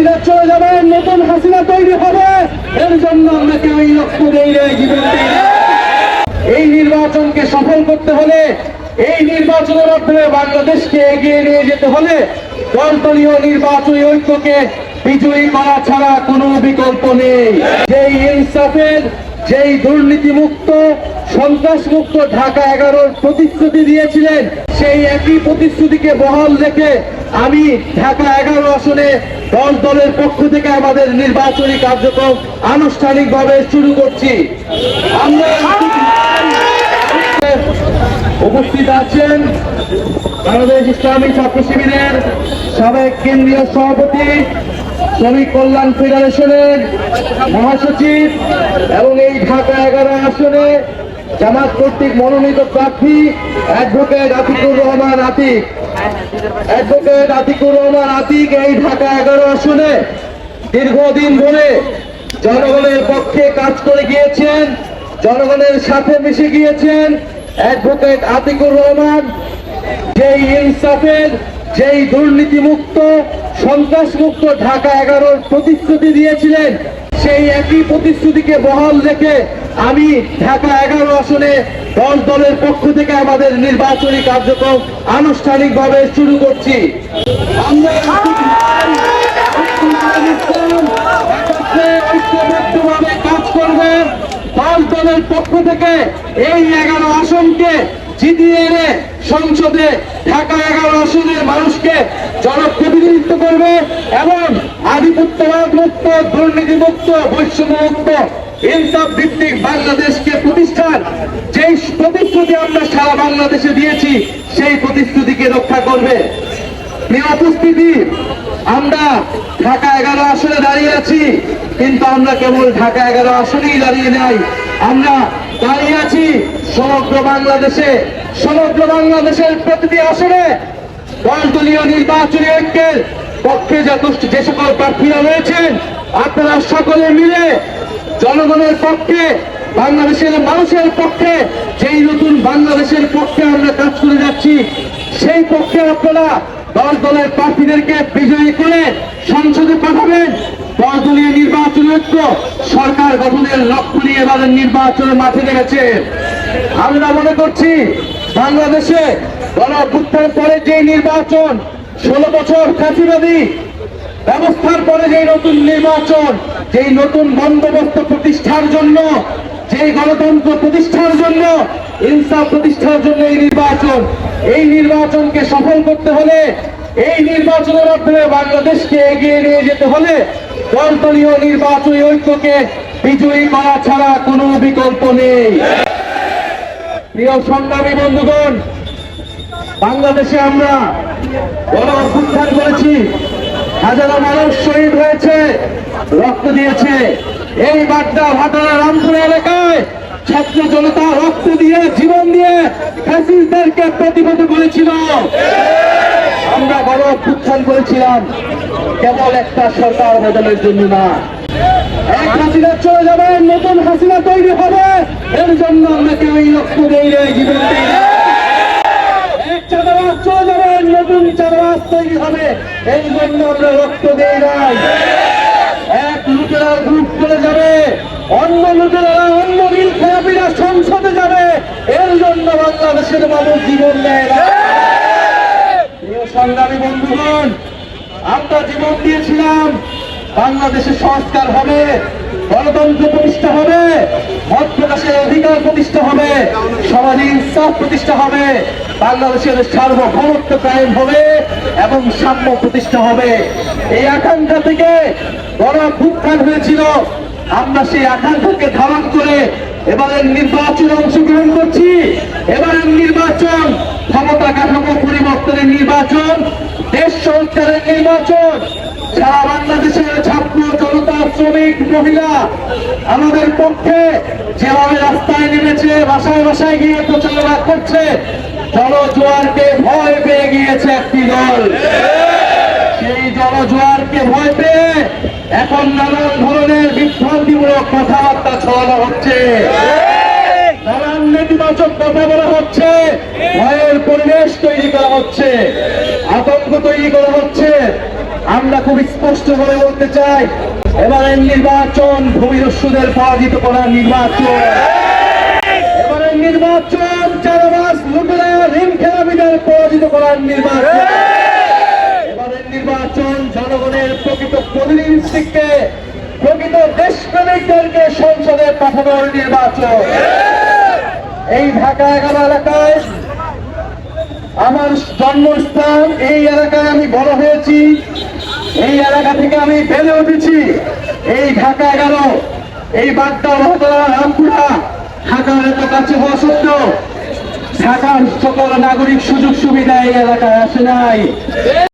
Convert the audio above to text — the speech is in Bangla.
হাসিনা চলে যাবে, নতুন হাসিনা তৈরি হবে। এর জন্য কেউ এই রক্ত দেই রে জীবন এই নির্বাচনকে সফল করতে হলে, এই নির্বাচনের মাধ্যমে বাংলাদেশকে এগিয়ে নিয়ে যেতে হলে দলদলীয় নির্বাচনী ঐক্যকে বিজয়ী করা ছাড়া কোনো বিকল্প নেই। যেই ইনসাফের, যেই দুর্নীতিমুক্ত, সন্ত্রাসমুক্ত ঢাকা এগারোর প্রতিশ্রুতি দিয়েছিলেন, সেই একই প্রতিশ্রুতিকে বহাল রেখে আমি ঢাকা এগারো আসনে দল দলের পক্ষ থেকে আমাদের নির্বাচনী কার্যক্রম আনুষ্ঠানিকভাবে শুরু করছি। আমরা উপস্থিত আছেন বাংলাদেশ ইসলামী ছাত্র শিবিরের সাবেক কেন্দ্রীয় সভাপতি, শ্রমিক কল্যাণ ফেডারেশনের মহাসচিব এবং এই ঢাকা এগারো আসনে জামাত কর্তৃক মনোনীত প্রার্থী অ্যাডভোকেট আতিকুর রহমান আতিক। অ্যাডভোকেট আতিকুর রহমান আতিক এই ঢাকা এগারো আসনে দীর্ঘদিন ধরে জনগণের পক্ষে কাজ করে গিয়েছেন, জনগণের সাথে মিশে গিয়েছেন। অ্যাডভোকেট আতিকুর রহমান, যেই ইনসাফের যেই দুর্নীতিমুক্ত, সন্ত্রাসমুক্ত ঢাকা এগারোর প্রতিশ্রুতি দিয়েছিলেন, সেই একই প্রতিশ্রুতিকে বহাল রেখে আমি ঢাকা এগারো আসনে দল দলের পক্ষ থেকে আমাদের নির্বাচনী কার্যক্রম আনুষ্ঠানিকভাবে শুরু করছি। কাজ করবে দল দলের পক্ষ থেকে এই এগারো আসনকে জিতিয়ে এনে সংসদে ঢাকা এগারো আসনের মানুষকে জনপ্রতিনিধিত্ব করবে এবং আধিপত্যবাদ মুক্ত, দুর্নীতিমুক্ত বৈষম্য মুক্ত ইনসাফ ভিত্তিক বাংলাদেশকে প্রতিষ্ঠান। যেই প্রতিশ্রুতি আমরা সারা বাংলাদেশে দিয়েছি, সেই প্রতিশ্রুতিকে রক্ষা করবে। উপস্থিতি, আমরা ঢাকা এগারো আসনে দাঁড়িয়ে আছি, কিন্তু আমরা কেবল ঢাকা এগারো আসনেই দাঁড়িয়ে নাই। আমরা দাঁড়িয়ে আছি সমগ্র বাংলাদেশে, সমগ্র বাংলাদেশের প্রতিটি আসনে দলদলীয় নির্বাচনী ঐক্যের পক্ষে যথেষ্ট যে সকল প্রার্থীরা রয়েছেন, আপনারা সকলে মিলে জনগণের পক্ষে, বাংলাদেশের মানুষের পক্ষে, যেই নতুন বাংলাদেশের পক্ষে আমরা কাজ করে যাচ্ছি, সেই পক্ষে আপনারা দল দলের প্রার্থীদেরকে বিজয়ী করে সংসদে পাঠাবেন দল দলীয় নির্বাচন ঐক্য সরকার গঠনের লক্ষ্য নিয়ে এবারের নির্বাচনের মাঠে নেমেছে। আমরা মনে করছি বাংলাদেশে গণ অভ্যুত্থান পরে যে নির্বাচন, ষোলো বছর ফাঁসিবাদী ব্যবস্থার পরে যে নতুন নির্বাচন যেই নতুন বন্দোবস্ত প্রতিষ্ঠার জন্য যেই গণতন্ত্র প্রতিষ্ঠার জন্য, ইনসাফ প্রতিষ্ঠার জন্য এই নির্বাচন, এই নির্বাচনকে সফল করতে হলে, এই নির্বাচনের মাধ্যমে বাংলাদেশকে এগিয়ে নিয়ে যেতে হলে দলদলীয় নির্বাচনী ঐক্যকে বিজয়ী করা ছাড়া কোনো বিকল্প নেই। প্রিয় সংগ্রামী বন্ধুগণ, বাংলাদেশে আমরা গণ অভ্যুত্থান করেছি, হাজারো মানুষ শহীদ হয়েছে, রক্ত দিয়েছে। এই বাড্ডা ভাটারা রামপুর এলাকায় ছাত্র জনতা রক্ত দিয়ে, জীবন দিয়ে ফ্যাসিস্টদেরকে প্রতিহত করেছিল। আমরা বড় অভ্যুত্থান করেছিলাম। কেবল একটা সরকার বদলের জন্য না। এক হাসিনা চলে যাবে, নতুন হাসিনা তৈরি হবে। এর জন্য আমরা কেউ এই রক্ত দেই রে জীবন চাঁদাবাজ চলে যাবে, নতুন চাঁদাবাজ তৈরি হবে। এই জন্য আমরা রক্ত দেই নাই। এক লুটেরার গ্রুপ চলে যাবে, অন্য লুটেরারা অন্য নীল খেলাপিরা সংসদে যাবে। এর জন্য বাংলাদেশের মানুষ জীবন দেয় না প্রিয় সংগ্রামী বন্ধুগণ আমরা জীবন দিয়েছিলাম বাংলাদেশে সংস্কার হবে, গণতন্ত্র প্রতিষ্ঠা হবে, মত প্রকাশের অধিকার প্রতিষ্ঠা হবে, সমাজে ইনসাফ প্রতিষ্ঠা হবে, বাংলাদেশের সার্বভৌমত্ব কায়েম হবে এবং সাম্য প্রতিষ্ঠা হবে। এই আকাঙ্ক্ষা থেকে গণ হয়েছিল। আমরা সেই আকাঙ্ক্ষাকে ধারণ করে এবারের নির্বাচনে অংশগ্রহণ করছি। এবারের নির্বাচন ক্ষমতা কাঠামো পরিবর্তনের নির্বাচন, দেশ সংস্কারের নির্বাচন, সারা বাংলাদেশের ছাত্র জনতা, শ্রমিক, মহিলা, আমাদের পক্ষে যেভাবে রাস্তায় নেমেছে, বাসায় বাসায় গিয়ে প্রচারণা করছে, জনজোয়ারকে ভয় পেয়ে গিয়েছে একটি দল। সেই জনজোয়ারকে ভয় পেয়ে এখন নানান ধরনের বিভ্রান্তিমূলক কথাবার্তা ছড়ানো হচ্ছে। নেতিবাচক কথা বলা হচ্ছে। ভয়ের পরিবেশ তৈরি করা হচ্ছে। আতঙ্ক তৈরি করা হচ্ছে। আমরা খুব স্পষ্ট করে বলতে চাই, এবারের নির্বাচন ভূমিদস্যুদের পরাজিত করার নির্বাচন। এবারের নির্বাচন চারাবাস লুটেরা ঋণ খেলাপিদের পরাজিত করার নির্বাচন। এবারের নির্বাচন জনগণের প্রকৃত প্রতিনিধিত্বকে, প্রকৃত দেশপ্রেমিকদেরকে সংসদে পাঠানোর নির্বাচন। এই ঢাকা এগারো এলাকায় আমার জন্মস্থান এই এলাকায় আমি বড় হয়েছি। এই এলাকা থেকে আমি বেড়ে উঠেছি। এই ঢাকা এগারো, এই বাড্ডা মহতলা, রামপুরা, ঢাকার এত কাছে হওয়া সত্ত্বেও ঢাকার সকল নাগরিক সুযোগ সুবিধা এই এলাকায় আসে নাই।